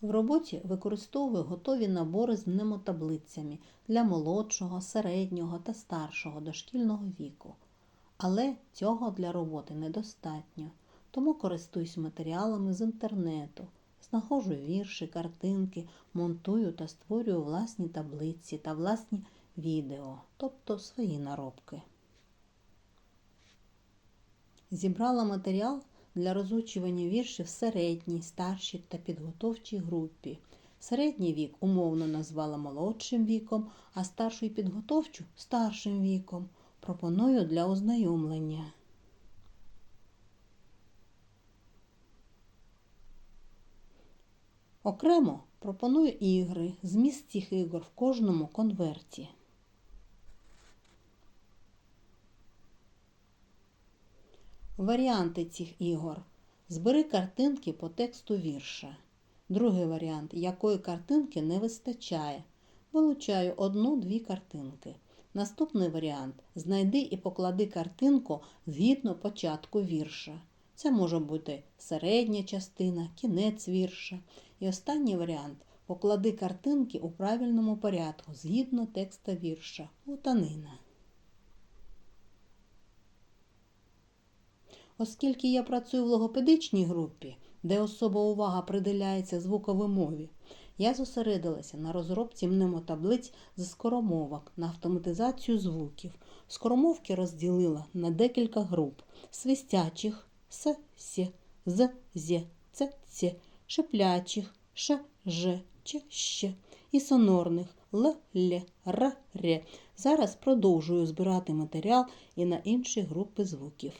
В роботі використовую готові набори з мнемотаблицями для молодшого, середнього та старшого дошкільного віку. Але цього для роботи недостатньо, тому користуюсь матеріалами з інтернету, знаходжу вірші, картинки, монтую та створюю власні таблиці та власні відео, тобто свої наробки. Зібрала матеріал для розучування віршів середній, старшій та підготовчій групі. Середній вік умовно назвала молодшим віком, а старшу і підготовчу старшим віком. Пропоную для ознайомлення. Окремо пропоную ігри, зміст цих ігор в кожному конверті. Варіанти цих ігор. Збери картинки по тексту вірша. Другий варіант, якої картинки не вистачає. Вилучаю одну-дві картинки. Наступний варіант знайди і поклади картинку згідно початку вірша. Це може бути середня частина, кінець вірша. І останній варіант поклади картинки у правильному порядку згідно текста вірша. Лутанина. Оскільки я працюю в логопедичній групі, де особа увага приділяється звуковимові, я зосередилася на розробці мнемотаблиць з скоромовок на автоматизацію звуків. Скоромовки розділила на декілька груп свистячих с, с, з, з, ц, ц, шиплячих ш, ж, ч, щ і сонорних л, л, р, р. Зараз продовжую збирати матеріал і на інші групи звуків.